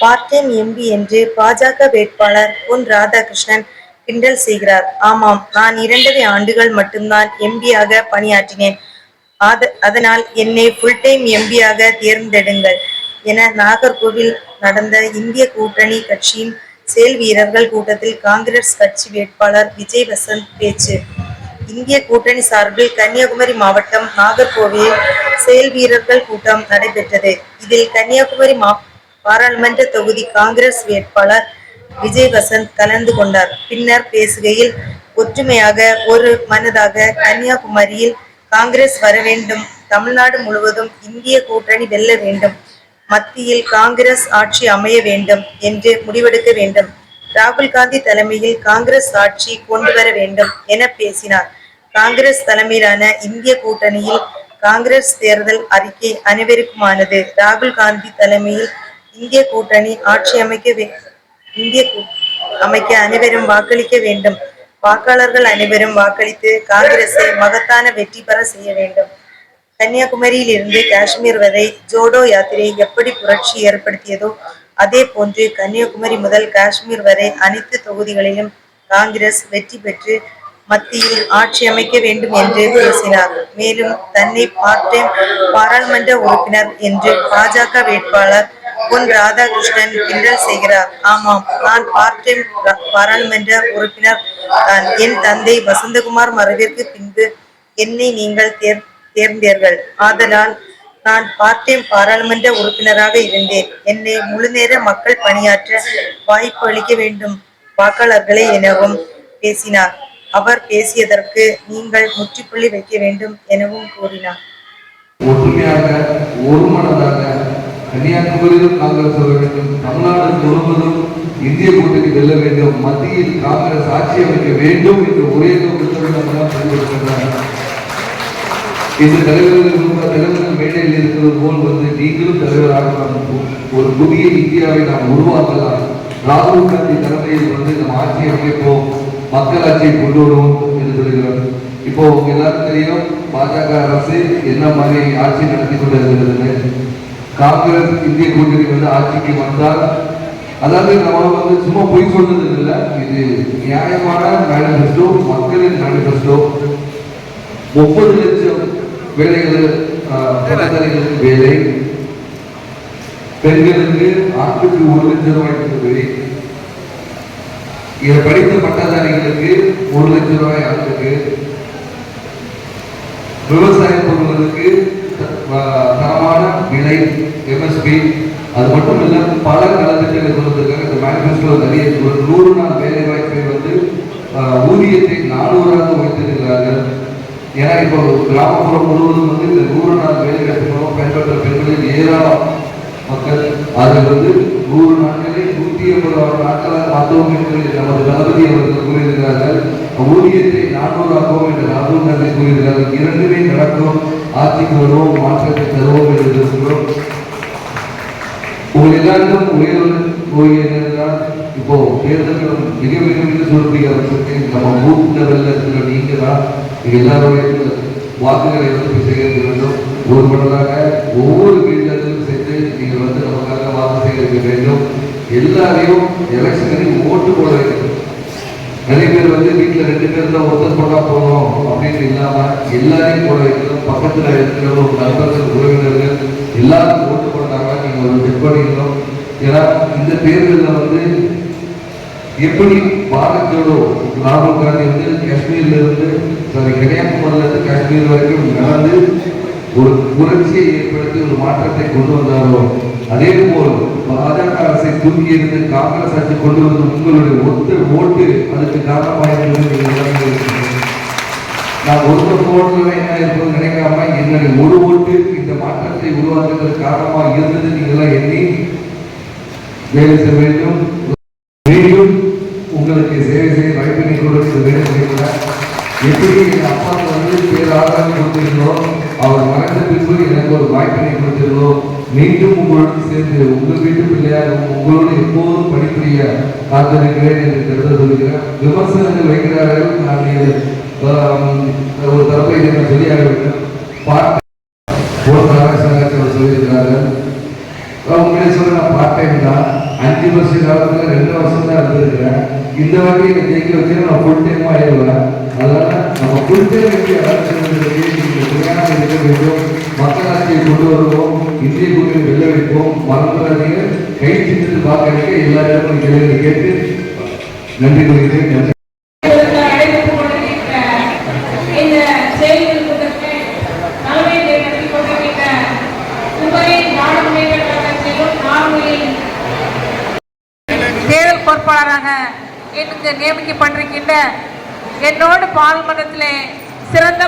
Part time MP என்று பாஜக வேட்பாளர் பொன் ராதாகிருஷ்ணன் கிண்டல் செய்கிறார். ஆமாம் நான் இரண்டரை ஆண்டுகள் மட்டும்தான் எம்பியாக பணியாற்றினேன். அதனால் என்னை ஃபுல் டைம் எம்பியாக தேர்ந்தெடுங்கள் என நாகர்கோவில் நடந்த இந்திய கூட்டணி கட்சியின் செயல் வீரர்கள் கூட்டத்தில் காங்கிரஸ் கட்சி வேட்பாளர் விஜய் வசந்த் பேச்சு. இந்திய கூட்டணி சார்பில் கன்னியாகுமரி மாவட்டம் நாகர்கோவில் செயல் வீரர்கள் கூட்டம் நடைபெற்றது. இதில் கன்னியாகுமரி மா பாராளுமன்ற தொகுதி காங்கிரஸ் வேட்பாளர் விஜய் வசந்த் கலந்து கொண்டார். பின்னர் பேசுகையில் ஒற்றுமையாக ஒரு மனதாக கன்னியாகுமரியில் காங்கிரஸ் வர வேண்டும். தமிழ்நாடு முழுவதும் இந்திய கூட்டணி வெல்ல வேண்டும். மத்தியில் காங்கிரஸ் ஆட்சி அமைய வேண்டும் என்று முடிவெடுக்க வேண்டும். ராகுல் காந்தி தலைமையில் காங்கிரஸ் ஆட்சி கொண்டு வர வேண்டும் என பேசினார். காங்கிரஸ் தலைமையிலான இந்திய கூட்டணியில் காங்கிரஸ் தேர்தல் அறிக்கை அனைவருக்குமானது. ராகுல் காந்தி தலைமையில் இந்திய கூட்டணி ஆட்சி அமைக்க வே- இந்திய கூ- அமைக்க அனைவரும் வாக்களிக்க வேண்டும். வாக்காளர்கள் அனைவரும் வாக்களித்து காங்கிரஸை மகத்தான வெற்றி பெற செய்ய வேண்டும். கன்னியாகுமரியில் இருந்து காஷ்மீர் வரை ஜோடோ யாத்திரை எப்படி புரட்சி ஏற்படுத்தியதோ அதே போன்று கன்னியாகுமரி முதல் காஷ்மீர் வரை அனைத்து தொகுதிகளிலும் காங்கிரஸ் வெற்றி பெற்று மத்தியில் ஆட்சி அமைக்க வேண்டும் என்று பேசினார். மேலும் தன்னை பார்ட் டைம் பாராளுமன்ற உறுப்பினர் என்று பாஜக வேட்பாளர் பொன் ராதாகிருஷ்ணன் கிண்டல் செய்கிறார். ஆமாம் நான் பார்ட் டைம் பாராளுமன்ற உறுப்பினர் தான் என் தந்தை வசந்தகுமார் மறைவிற்கு பின்பு என்னை நீங்கள் தேர் தேர்ந்தீர்கள். ஆதலால் நான் பார்ட் டைம் பாராளுமன்ற உறுப்பினராக இருந்தேன். என்னை முழுநேர மக்கள் பணியாற்ற வாய்ப்பு அளிக்க வேண்டும். வாக்காளர்களே எனவும் பேசினார். அவர் பேசியதற்கு நீங்கள் முற்றுப்புள்ளி வைக்க வேண்டும் எனவும் கூறினார். ஒற்றுமையாக ஒருமனதாக கன்னியாகுமரியிலும் காங்கிரஸ் வர வேண்டும். தமிழ்நாடு முழுவதும் இந்திய கூட்டணி வெல்ல வேண்டும். மத்தியில் காங்கிரஸ் ஆட்சி அமைக்க வேண்டும் என்று ஒரே நோக்கத்தோடு இந்த தலைவர்கள் தலைவர்கள் மேடையில் இருக்கிறது போல் வந்து நீங்களும் தலைவராக ஒரு புதிய இந்தியாவை நாம் உருவாக்கலாம். ராகுல் காந்தி தலைமையில் வந்து நம்ம ஆட்சி அமைப்போம். மக்கள் ஆட்சியை கொண்டு வருவோம் என்று சொல்கிறார். இப்போ உங்க எல்லாரும் தெரியும் பாஜக அரசு என்ன மாதிரி ஆட்சி நடத்தி கொண்டிருக்கிறது? காங்கிரஸ் இந்திய கூட்டணி வந்து ஆட்சிக்கு வந்தால் அதாவது நம்ம வந்து சும்மா பொய் சொல்றது இல்லை இது நியாயமான மேனிஃபெஸ்டோ மக்களின் மேனிஃபெஸ்டோ முப்பது லட்சம் வேலைகள் ஆஹ், வேலை. பெண்களுக்கு ஆண்டுக்கு ஒரு லட்சம் ரூபாய் வேலை. இதை படித்த பட்டதாரிகளுக்கு ஒரு லட்சம் ரூபாய் ஆண்டுக்கு. விவசாய பொருள்களுக்கு தரமான விலை எம்எஸ்பி அது மட்டும் இல்ல பல நலத்திட்டங்களை கொடுத்துருக்காங்க இந்த மேனிஃபெஸ்டோ நிறைய ஒரு நூறு நாள் வேலை வாய்ப்பை வந்து ஊதியத்தை நானூறாக உயர்த்திருக்கிறார்கள் ஏன்னா இப்போ கிராமப்புறம் முழுவதும் வந்து இந்த நூறு நாள் வேலை வாய்ப்பு மூலம் பயன்பெற்ற பெண்களில் ஏராளம் மக்கள் அது வந்து நூறு நாட்களில் நூற்றி எண்பது நாட்களாக மாற்றவும் என்று நமது தளபதி அவர்கள் கூறியிருக்கிறார்கள். ஊதியத்தை நானூறாகவும் என்று ராகுல் காந்தி கூறியிருக்கிறார்கள். இரண்டுமே நடக்கும். ஆட்சிக்கு வருவோம் மாற்றத்தை தருவோம் என்று இருக்கிறோம் உங்கள் எல்லாருக்கும் ஒரே ஒரு கோரிக்கை என்னன்னா இப்போ தேர்தல்கள் மிக மிக மிக சொல்றீங்க அவர்களுக்கு நம்ம பூத் லெவலில் இருக்கிற நீங்க தான் எல்லாருடைய வாக்குகளை வந்து போய் சேகரிக்க வேண்டும். ஒரு மனதாக ஒவ்வொரு வீட்டிலும் சேர்ந்து நீங்கள் வந்து நமக்காக வாக்கு சேகரிக்க வேண்டும். எல்லாரையும் எலெக்ஷனையும் ஓட்டு போட வேண்டும். நிறைய பேர் வந்து வீட்டில் ரெண்டு பேர் தான் ஒருத்தர் போட்டா போகணும் அப்படின்னு இல்லாமல் எல்லாரையும் போட வைக்கணும் பக்கத்துல இருக்கிற ஒரு நண்பர்கள் உறவினர்கள் எல்லாரும் ஓட்டு போட்டாங்க நீங்கள் ஒரு செக் பண்ணிக்கணும் ஏன்னா இந்த தேர்தலில் வந்து எப்படி பாரத் ராகுல் காந்தி வந்து காஷ்மீர்ல இருந்து சாரி கன்னியாகுமரியில இருந்து காஷ்மீர் வரைக்கும் நடந்து ஒரு புரட்சியை ஏற்படுத்தி ஒரு மாற்றத்தை கொண்டு வந்தாரோ அதே போல் பாஜக அரசை தூக்கி இருந்து காங்கிரஸ் ஆட்சி கொண்டு வந்து உங்களுடைய ஒத்து ஓட்டு அதுக்கு காரணமாக நான் ஒருத்தர் ஓட்டுல என்ன இருப்பது நினைக்காம என்னுடைய ஒரு ஓட்டு இந்த மாற்றத்தை உருவாக்குவதற்கு காரணமாக இருந்தது நீங்களாம் எண்ணி வேலை செய்ய வேண்டும். மீண்டும் உங்களுக்கு சேவை செய்ய வாய்ப்பினை வேலை வேண்டும் எப்படி என் அப்பா வந்து பேர் ஆதாரம் கொடுத்திருந்தோம் அவர் மறைந்த பின்பு எனக்கு ஒரு வாய்ப்பினை கொடுத்திருந்தோம் மீண்டும் உங்களோடு சேர்ந்து உங்கள் வீட்டு பிள்ளையாக உங்களோடு எப்போதும் பணிபுரிய காத்திருக்கிறேன் என்று கருத சொல்கிறேன் விமர்சனங்கள் வைக்கிறார்கள் நான் இது, ஒரு தரப்பை இதை சொல்லியாக வேண்டும் பாட்டு. போர் சொல்லியிருக்கிறார்கள் உங்களே சொல்ல பார்ட் டைம் தான். அஞ்சு வருஷம் காலத்துல ரெண்டு வருஷம் தான் இருந்திருக்கிறேன். இந்த வாட்டி என்னை ஜெயிக்க வச்சு நான் ஃபுல் டைமா ஆயிடுவேன். அதனால நம்ம ஃபுல் டைம் எப்படி அரசியலுக்கு இருக்க வேண்டும் மக்களாட்சியை கொண்டு வருவோம். இந்திய கூட்டணி வெள்ள வைப்போம். மறந்துடாதீங்க. கை சின்னத்து பார்க்க எல்லா இடமும் கேள்வி கேட்டு நன்றி கொள்கிறேன் பொறுப்பாளராக எனக்கு நியமிக்கப்பட்டிருக்கின்ற என்னோடு பாராளுமன்றத்திலே சிறந்த